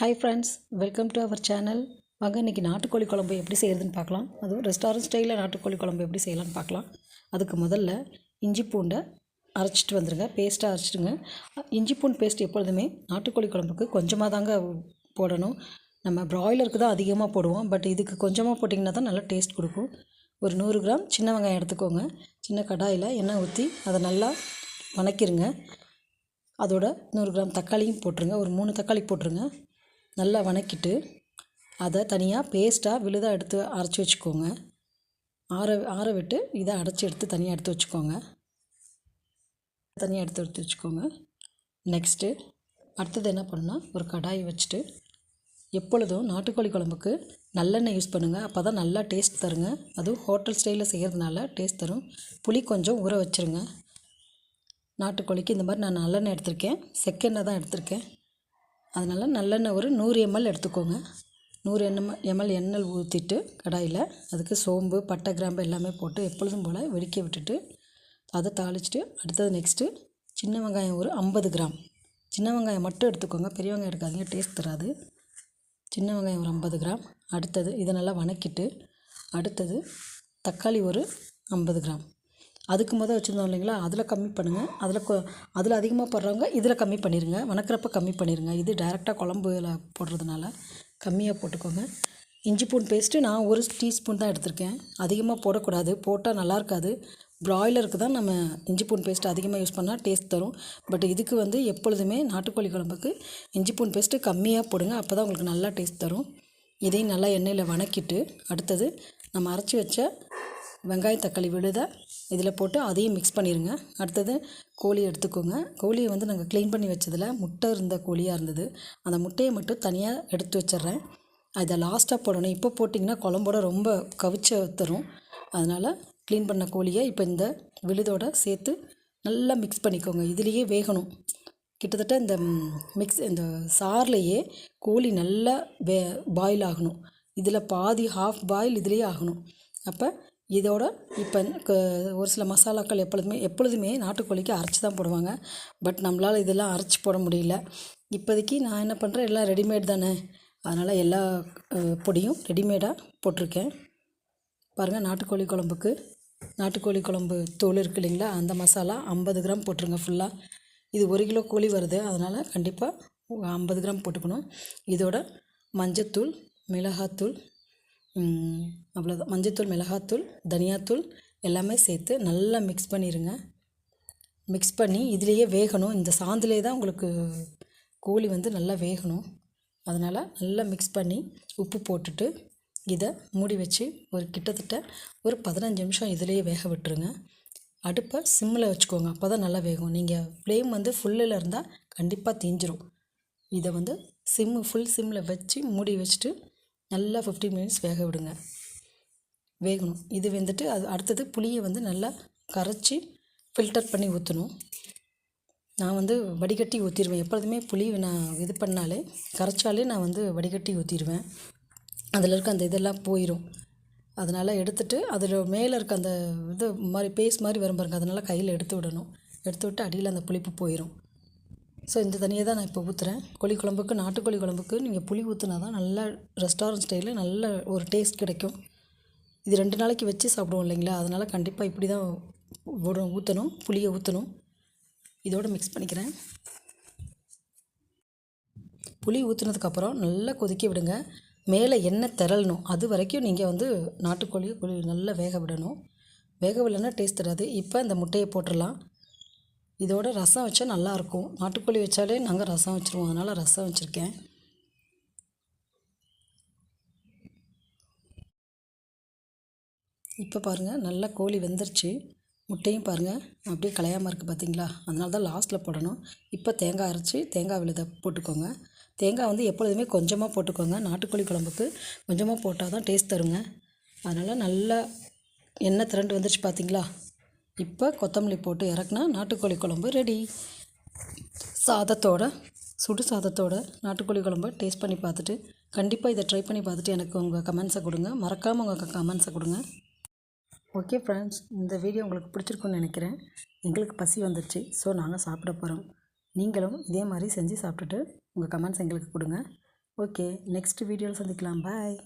Hi friends welcome to our channel வாங்க இன்றைக்கி நாட்டுக்கோழி குழம்பு எப்படி செய்கிறதுன்னு பார்க்கலாம். அதுவும் ரெஸ்டாரண்ட் ஸ்டைலில் நாட்டுக்கோழி குழம்பு எப்படி செய்யலாம்னு பார்க்கலாம். அதுக்கு முதல்ல இஞ்சி பூண்டை அரைச்சிட்டு வந்துடுங்க பேஸ்ட்டாக அரைச்சிடுங்க. இஞ்சி பூண்டு பேஸ்ட் எப்பொழுதுமே நாட்டுக்கோழி குழம்புக்கு கொஞ்சமாக தாங்க போடணும். நம்ம ப்ராய்லருக்கு தான் அதிகமாக போடுவோம். பட் இதுக்கு கொஞ்சமாக போட்டிங்கன்னா தான் நல்லா டேஸ்ட் கொடுக்கும். ஒரு நூறு கிராம் சின்ன வெங்காயம் எடுத்துக்கோங்க. சின்ன கடாயில் எண்ணெய் ஊற்றி அதை நல்லா வணக்கிடுங்க அதோட நூறு கிராம் தக்காளியும் போட்டுருங்க. ஒரு மூணு தக்காளி போட்டுருங்க. நல்லா வணக்கிட்டு அதை தனியாக பேஸ்ட்டாக விழுதாக எடுத்து அரைச்சி வச்சுக்கோங்க. ஆற ஆற விட்டு இதை அரைச்சி எடுத்து தனியாக எடுத்து வச்சுக்கோங்க. தனியாக எடுத்து எடுத்து வச்சுக்கோங்க. நெக்ஸ்ட்டு அடுத்தது என்ன பண்ணால் ஒரு கடாய் வச்சுட்டு எப்பொழுதும் நாட்டுக்கோழி குழம்புக்கு நல்லெண்ணெய் யூஸ் பண்ணுங்கள் அப்போ தான் நல்லா டேஸ்ட் தருங்க. அதுவும் ஹோட்டல் ஸ்டைலில் செய்கிறதுனால டேஸ்ட் தரும். புளி கொஞ்சம் ஊற வச்சுருங்க. நாட்டுக்கோழிக்கு இந்த மாதிரி நான் நல்லெண்ணெய் எடுத்திருக்கேன். செக்கெண்ணெய் தான் எடுத்திருக்கேன். அதனால் நல்லெண்ணெய் ஒரு நூறு எம்எல் எடுத்துக்கோங்க. நூறு எண்ணெய் எம்எல் எண்ணெய் ஊற்றிட்டு கடாயில் அதுக்கு சோம்பு பட்டை கிராம்பு எல்லாமே போட்டு எப்பொழுதும் போல் வெடிக்க விட்டுட்டு அதை தாளிச்சிட்டு அடுத்தது நெக்ஸ்ட்டு சின்ன வெங்காயம் ஒரு ஐம்பது கிராம். சின்ன வெங்காயம் மட்டும் எடுத்துக்கோங்க. பெரிய வெங்காயம் எடுக்காதீங்க. டேஸ்ட் தராது. சின்ன வெங்காயம் ஒரு ஐம்பது கிராம். அடுத்தது இதை நல்லா வணக்கிட்டு அடுத்தது தக்காளி ஒரு ஐம்பது கிராம். அதுக்கு முதல் வச்சுருந்தோம் இல்லைங்களா? அதில் கம்மி பண்ணுங்கள் அதில் கொ அதில் அதிகமாக போடுறவங்க இதில் கம்மி பண்ணிடுங்க வணக்கிறப்ப கம்மி பண்ணிடுங்க இது டைரெக்டாக குழம்புல போடுறதுனால கம்மியாக போட்டுக்கோங்க. இஞ்சி பூண்டு பேஸ்ட்டு நான் ஒரு டீஸ்பூன் தான் எடுத்திருக்கேன். அதிகமாக போடக்கூடாது. போட்டால் நல்லா இருக்காது. ப்ராய்லருக்கு தான் நம்ம இஞ்சி பூண்டு பேஸ்ட் அதிகமாக யூஸ் பண்ணால் டேஸ்ட் தரும். பட் இதுக்கு வந்து எப்பொழுதுமே நாட்டுக்கோழி குழம்புக்கு இஞ்சி பூண்டு பேஸ்ட்டு கம்மியாக போடுங்க. அப்போ தான் உங்களுக்கு நல்லா டேஸ்ட் தரும். இதையும் நல்லா எண்ணெயில் வணக்கிட்டு அடுத்தது நம்ம அரைச்சி வச்ச வெங்காயம் தக்காளி விழுத இதில் போட்டு அதையும் மிக்ஸ் பண்ணிடுங்க அடுத்தது கோழி எடுத்துக்கோங்க. கோழியை வந்து நாங்கள் க்ளீன் பண்ணி வச்சதில் முட்டை இருந்த கோழியாக இருந்தது. அந்த முட்டையை மட்டும் தனியாக எடுத்து வச்சிடுறேன். அதை லாஸ்ட்டாக போடணும். இப்போ போட்டிங்கன்னா குழம்போட ரொம்ப கவிச்ச தரும் அதனால் க்ளீன் பண்ண கோழியை இப்போ இந்த விழுதோட சேர்த்து நல்லா மிக்ஸ் பண்ணிக்கோங்க. இதுலேயே வேகணும். கிட்டத்தட்ட இந்த மிக்ஸ் இந்த சார்லேயே கோழி நல்லா வே பாயில் ஆகணும். இதில் பாதி ஹாஃப் பாயில் இதுலேயே ஆகணும். அப்போ இதோட இப்போ ஒரு சில மசாலாக்கள் எப்பொழுதுமே எப்பொழுதுமே நாட்டுக்கோழிக்கு அரைச்சி தான் போடுவாங்க. பட் நம்மளால் இதெல்லாம் அரைச்சி போட முடியல. இப்போதைக்கு நான் என்ன பண்ணுறேன் எல்லாம் ரெடிமேட் தானே. அதனால் எல்லா பொடியும் ரெடிமேடாக போட்டிருக்கேன். பாருங்கள் நாட்டுக்கோழி குழம்புக்கு நாட்டுக்கோழி குழம்பு தோல் இருக்கு இல்லைங்களா? அந்த மசாலா ஐம்பது கிராம் போட்டுருங்க ஃபுல்லாக இது ஒரு கிலோ கோழி வருது. அதனால் கண்டிப்பாக ஐம்பது கிராம் போட்டுக்கணும். இதோட மஞ்சத்தூள் மிளகாத்தூள் அவ்வளோதான் மஞ்சத்தூள் மிளகாத்தூள் தனியாத்தூள் எல்லாமே சேர்த்து நல்லா மிக்ஸ் பண்ணிடுங்க மிக்ஸ் பண்ணி இதுலேயே வேகணும். இந்த சாந்திலே தான் உங்களுக்கு கோழி வந்து நல்லா வேகணும். அதனால் நல்லா மிக்ஸ் பண்ணி உப்பு போட்டுட்டு இதை மூடி வச்சு ஒரு கிட்டத்தட்ட ஒரு பதினஞ்சு நிமிஷம் இதிலேயே வேக விட்டுருங்க. அடுப்பை சிம்மில் வச்சுக்கோங்க. அப்போ தான் நல்லா வேகும். நீங்கள் ஃப்ளேம் வந்து ஃபுல்லில் இருந்தால் கண்டிப்பாக தீஞ்சிரும். இதை வந்து சிம்மு ஃபுல் சிம்மில் வச்சு மூடி வச்சுட்டு நல்லா ஃபிஃப்டீன் மினிட்ஸ் வேக விடுங்க. வேகணும். இது வந்துட்டு அது அடுத்தது புளியை வந்து நல்லா கரைச்சி ஃபில்டர் பண்ணி ஊற்றணும் நான் வந்து வடிகட்டி ஊற்றிடுவேன் எப்பொழுதுமே புளி நான் இது பண்ணாலே கரைச்சாலே நான் வந்து வடிகட்டி ஊற்றிடுவேன் அதில் இருக்க அந்த இதெல்லாம் போயிடும் அதனால் எடுத்துகிட்டு அதில் மேலே இருக்க அந்த இது மாதிரி பேஸ்ட் மாதிரி வரும் பாருங்க. அதனால் கையில் எடுத்து விடணும். எடுத்து விட்டு அடியில் அந்த புளிப்பு போயிடும் ஸோ இந்த தண்ணியை தான் நான் இப்போ ஊற்றுறேன் கோழி குழம்புக்கு நாட்டுக்கோழி குழம்புக்கு நீங்கள் புளி ஊற்றுனா தான் நல்லா ரெஸ்டாரண்ட் ஸ்டைலில் நல்ல ஒரு டேஸ்ட் கிடைக்கும். இது ரெண்டு நாளைக்கு வச்சு சாப்பிடுவோம் இல்லைங்களா? அதனால் கண்டிப்பாக இப்படி தான் ஊற்றணும் புளியை ஊற்றணும் இதோடு மிக்ஸ் பண்ணிக்கிறேன். புளி ஊற்றுனதுக்கப்புறம் நல்லா கொதிக்க விடுங்க. மேலே எண்ணெய் திரளணும். அது வரைக்கும் நீங்கள் வந்து நாட்டுக்கோழியை புளி நல்லா வேக விடணும். வேக விடலைன்னா டேஸ்ட் தராது. இப்போ இந்த முட்டையை போட்டுடலாம் இதோட ரசம் வச்சா நல்லாயிருக்கும். நாட்டுக்கோழி வச்சாலே நாங்கள் ரசம் வச்சுருவோம். அதனால் ரசம் வச்சுருக்கேன். இப்போ பாருங்கள் நல்லா கோழி வெந்துருச்சு. முட்டையும் பாருங்கள் அப்படியே கலையாமல் இருக்குது பார்த்தீங்களா அதனால தான் லாஸ்ட்டில் போடணும். இப்போ தேங்காய் அரைச்சி தேங்காய் விழுத போட்டுக்கோங்க. தேங்காய் வந்து எப்பொழுதுமே கொஞ்சமாக போட்டுக்கோங்க. நாட்டுக்கோழி குழம்புக்கு கொஞ்சமாக போட்டால் தான் டேஸ்ட் தருங்க. அதனால் நல்லா எண்ணெய் திரண்டு வந்துருச்சு பார்த்தீங்களா இப்போ கொத்தமல்லி போட்டு இறக்குனா நாட்டுக்கோழி குழம்பு ரெடி சாதத்தோட சுடு சாதத்தோட நாட்டுக்கோழி குழம்பு டேஸ்ட் பண்ணி பார்த்துட்டு கண்டிப்பாக இதை ட்ரை பண்ணி பார்த்துட்டு எனக்கு உங்கள் கமெண்ட்ஸை கொடுங்க. மறக்காமல் உங்கள் கமெண்ட்ஸை கொடுங்க. ஓகே ஃப்ரெண்ட்ஸ் இந்த வீடியோ உங்களுக்கு பிடிச்சிருக்குன்னு நினைக்கிறேன். எங்களுக்கு பசி வந்துடுச்சு ஸோ நாங்கள் சாப்பிட போகிறோம் நீங்களும் இதே மாதிரி செஞ்சு சாப்பிட்டுட்டு உங்கள் கமெண்ட்ஸ் எங்களுக்கு கொடுங்க. ஓகே நெக்ஸ்ட் வீடியோவில் சந்திக்கலாம். பாய்